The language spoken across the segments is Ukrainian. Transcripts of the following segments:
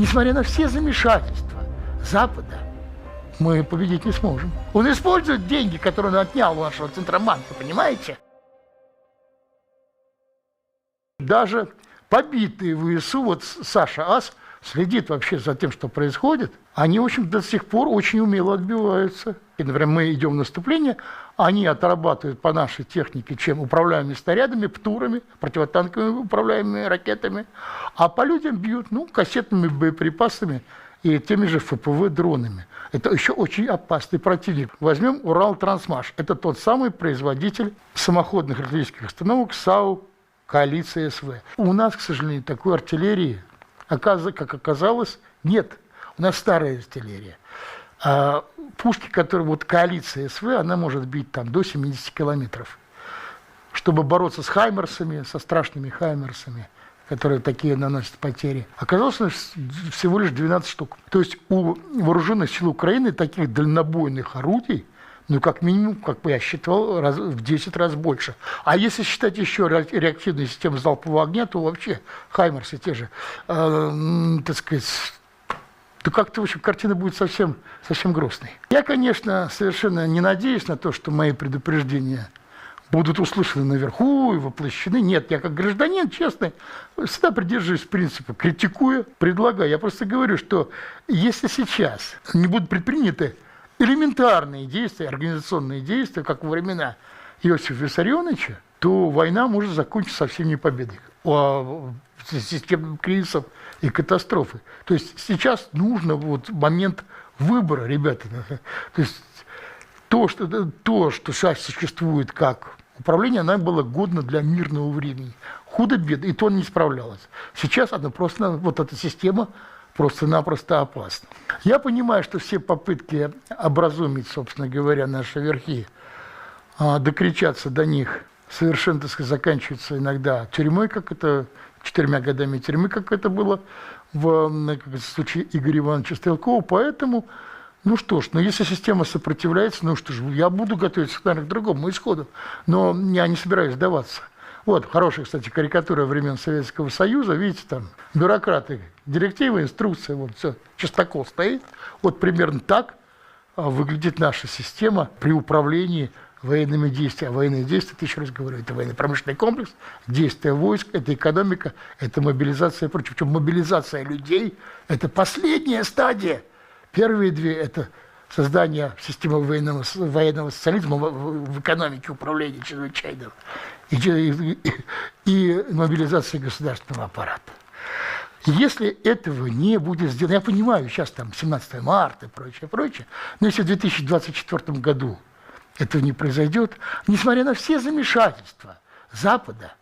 Несмотря на все замешательства Запада, мы победить не сможем. Он использует деньги, которые он отнял у нашего Центробанка, понимаете? Даже побитые в ИСУ, вот Саша Ас следит вообще за тем, что происходит, они, в общем, до сих пор очень умело отбиваются. И, например, мы идем в наступление, они отрабатывают по нашей технике, чем управляемыми снарядами, птурами, противотанковыми управляемыми ракетами, а по людям бьют, ну, кассетными боеприпасами и теми же ФПВ-дронами. Это еще очень опасный противник. Возьмем Урал Трансмаш. Это тот самый производитель самоходных артиллерийских установок САУ коалиции СВ. У нас, к сожалению, такой артиллерии, как оказалось, нет. У нас старая артиллерия. А пушки, которые вот коалиция СВ, она может бить там до 70 километров. Чтобы бороться с хаймерсами, со страшными хаймерсами, которые такие наносят потери. Оказалось, всего лишь 12 штук. То есть у вооруженных сил Украины таких дальнобойных орудий, ну, как минимум, как бы я считал, раз, в 10 раз больше. А если считать еще ре- реактивные системы залпового огня, то вообще хаймерсы те же, э, так сказать, то как-то, в общем, картина будет совсем, совсем грустной. Я, конечно, совершенно не надеюсь на то, что мои предупреждения будут услышаны наверху и воплощены. Нет, я как гражданин честный всегда придерживаюсь принципа, критикуя, предлагаю. Я просто говорю, что если сейчас не будут предприняты элементарные действия, организационные действия, как во времена Иосифа Виссарионовича, то война может закончиться совсем не победой. А системным кризисом и катастрофы. То есть сейчас нужно вот момент выбора, ребята. То есть то, что, то, что сейчас существует как управление, оно было годно для мирного времени. Худо-бедно, и то не справлялось. Сейчас она просто, вот эта система просто-напросто опасна. Я понимаю, что все попытки образумить, собственно говоря, наши верхи, а, докричаться до них совершенно, так сказать, заканчиваются иногда тюрьмой, как это, четырьмя годами тюрьмы, как это было в как это, случае Игоря Ивановича Стрелкова. Поэтому, ну что ж, ну если система сопротивляется, ну что ж, я буду готовиться, наверное, к другому исходу. Но я не собираюсь сдаваться. Вот, хорошая, кстати, карикатура времен Советского Союза. Видите, там бюрократы, директивы, инструкции, вот все, частокол стоит. Вот примерно так а, выглядит наша система при управлении военными действиями. А военные действия, еще раз говорю, это военно-промышленный комплекс, действия войск, это экономика, это мобилизация и прочее. Причем мобилизация людей – это последняя стадия. Первые две – это создание системы военного, военного социализма в, в- экономике управления чрезвычайного и, и- и- и мобилизация государственного аппарата. Если этого не будет сделано, я понимаю, сейчас там 17 марта и прочее, прочее, но если в 2024 году этого не произойдет, несмотря на все замешательства Запада,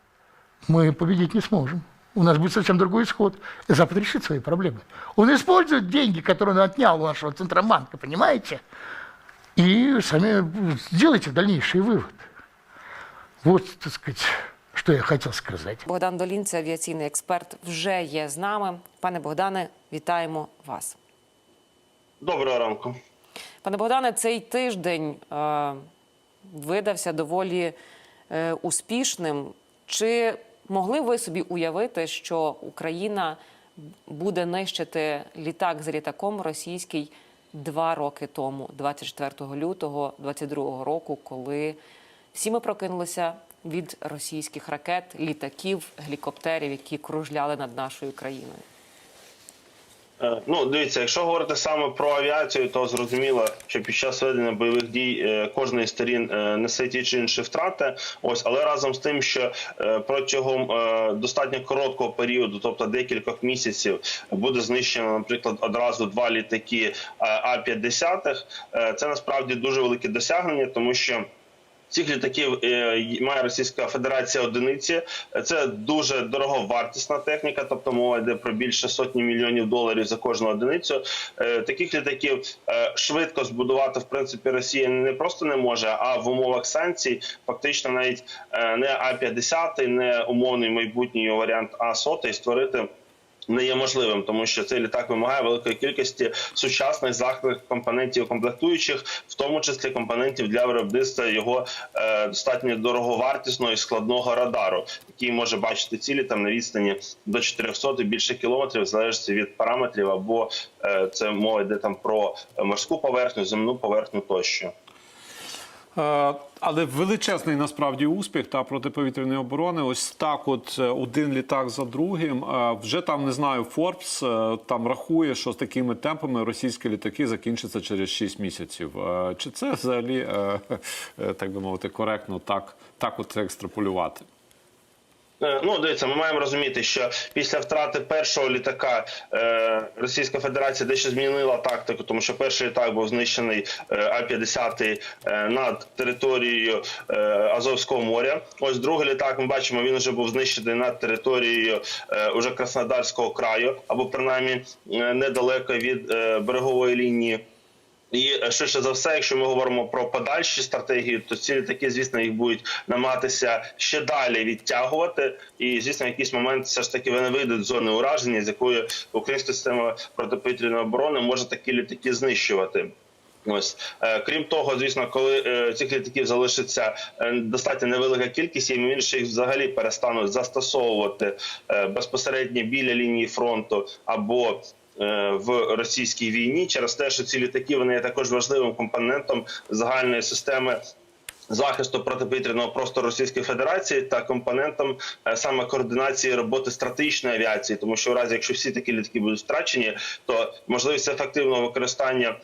мы победить не сможем. У нас будет совсем другой исход. И Запад решит свои проблемы. Он использует деньги, которые он отнял у нашего Центробанка, понимаете? И сами сделайте дальнейший вывод. Вот, так сказать, что я хотел сказать. Богдан Долін, це авіаційний експерт, вже є з нами. Пане Богдане, вітаємо вас. Доброго ранку. Пане Богдане, цей тиждень е, видався доволі е, успішним. Чи могли ви собі уявити, що Україна буде нищити літак з літаком російський два роки тому, 24 лютого 22 року, коли всі ми прокинулися від російських ракет, літаків, гелікоптерів, які кружляли над нашою країною? Е, Ну, дивіться, якщо говорити саме про авіацію, то зрозуміло, що під час ведення бойових дій е, кожної сторін е, несе ті чи інші втрати. Ось, але разом з тим, що протягом достатньо короткого періоду, тобто декількох місяців, буде знищено, наприклад, одразу два літаки А 50 Це насправді дуже велике досягнення, тому що. Цих літаків е, має Російська Федерація одиниці. Це дуже дороговартісна техніка, тобто мова йде про більше сотні мільйонів доларів за кожну одиницю. Е, Таких літаків е, швидко збудувати в принципі Росія не просто не може, а в умовах санкцій фактично навіть не А 50 не умовний майбутній варіант А 100 створити Не є можливим, тому що цей літак вимагає великої кількості сучасних західних компонентів комплектуючих, в тому числі компонентів для виробництва його е, достатньо дороговартісного і складного радару, який може бачити цілі там на відстані до 400 і більше кілометрів, в залежності від параметрів, або е, це мова йде там про морську поверхню, земну поверхню тощо. Е, Але величезний насправді успіх та протиповітряної оборони. Ось так, от е, один літак за другим. Е, Вже там не знаю, Форбс там рахує, що з такими темпами російські літаки закінчаться через 6 місяців. Чи це взагалі так би мовити коректно так, так от екстраполювати? Е, Ну, дивіться, ми маємо розуміти, що після втрати першого літака е, Російська Федерація дещо змінила тактику, тому що перший літак був знищений е, А-50 е, над територією е, Азовського моря. Ось другий літак ми бачимо, він вже був знищений над територією е, уже Краснодарського краю, або принаймні е, недалеко від е, берегової лінії. І е, швидше за все, якщо ми говоримо про подальші стратегії, то ці літаки, звісно, їх будуть намагатися ще далі відтягувати. І звісно, в якийсь момент все ж таки вони вийдуть з зони ураження, з якої українська система протиповітряної оборони може такі літаки знищувати. Ось Е, крім того, звісно, коли е, цих літаків залишиться достатньо невелика кількість, і ймовірніше їх взагалі перестануть застосовувати безпосередньо біля лінії фронту або в російській війні через те, що ці літаки вони є також важливим компонентом загальної системи. Захисту протиповітряного простору Російської Федерації та компонентом е, саме координації роботи стратегічної авіації, тому що в разі, якщо всі такі літаки будуть втрачені, то можливість ефективного використання е,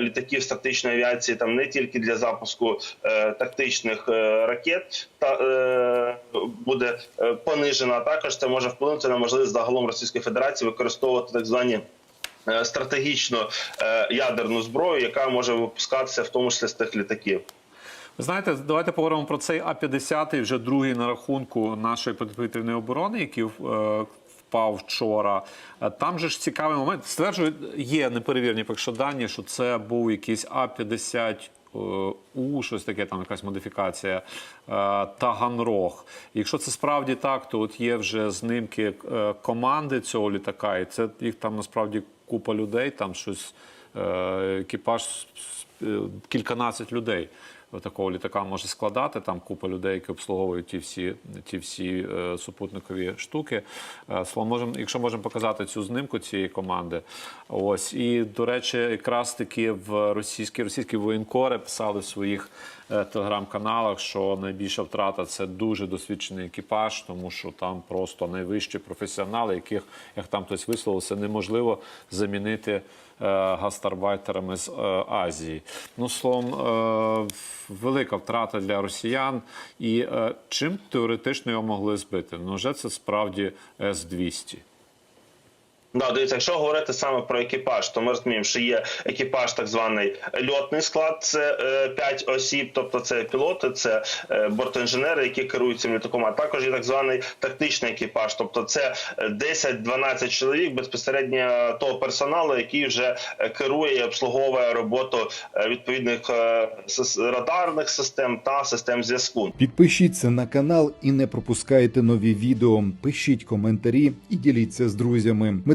літаків стратегічної авіації там не тільки для запуску е, тактичних е, ракет та е, буде е, понижена, а також це може вплинути на можливість загалом Російської Федерації використовувати так звані е, стратегічну е, ядерну зброю, яка може випускатися в тому числі з тих літаків. Ви знаєте, давайте поговоримо про цей А-50, вже другий на рахунку нашої протиповітряної оборони, який е, впав вчора. Е, Там же ж цікавий момент. Стверджують, є неперевірені поки що дані, що це був якийсь А-50 е, У, щось таке, там якась модифікація, е, Таганрог. Якщо це справді так, то от є вже знимки команди цього літака, і це їх там насправді купа людей, там щось екіпаж кільканадцять людей такого літака може складати. Там купа людей, які обслуговують ті всі, ті всі е, супутникові штуки. Е, словом, можем, якщо можемо показати цю знимку цієї команди. Ось і до речі, якраз таки в російські російські воєнкори писали в своїх е, телеграм-каналах, що найбільша втрата це дуже досвідчений екіпаж, тому що там просто найвищі професіонали, яких як там хтось висловився, неможливо замінити е, гастарбайтерами з е, Азії. Ну, словом, велика втрата для росіян. І е, чим теоретично його могли збити? Ну, вже це справді С-200. Да, дивіться, якщо говорити саме про екіпаж, то ми розуміємо, що є екіпаж, так званий льотний склад, це е, 5 осіб, тобто це пілоти, це е, бортінженери, які керують цим літаком. А також є так званий тактичний екіпаж, тобто це е, 10-12 чоловік безпосередньо того персоналу, який вже е, керує і обслуговує роботу е, відповідних е, радарних систем та систем зв'язку. Підпишіться на канал і не пропускайте нові відео. Пишіть коментарі і діліться з друзями. Ми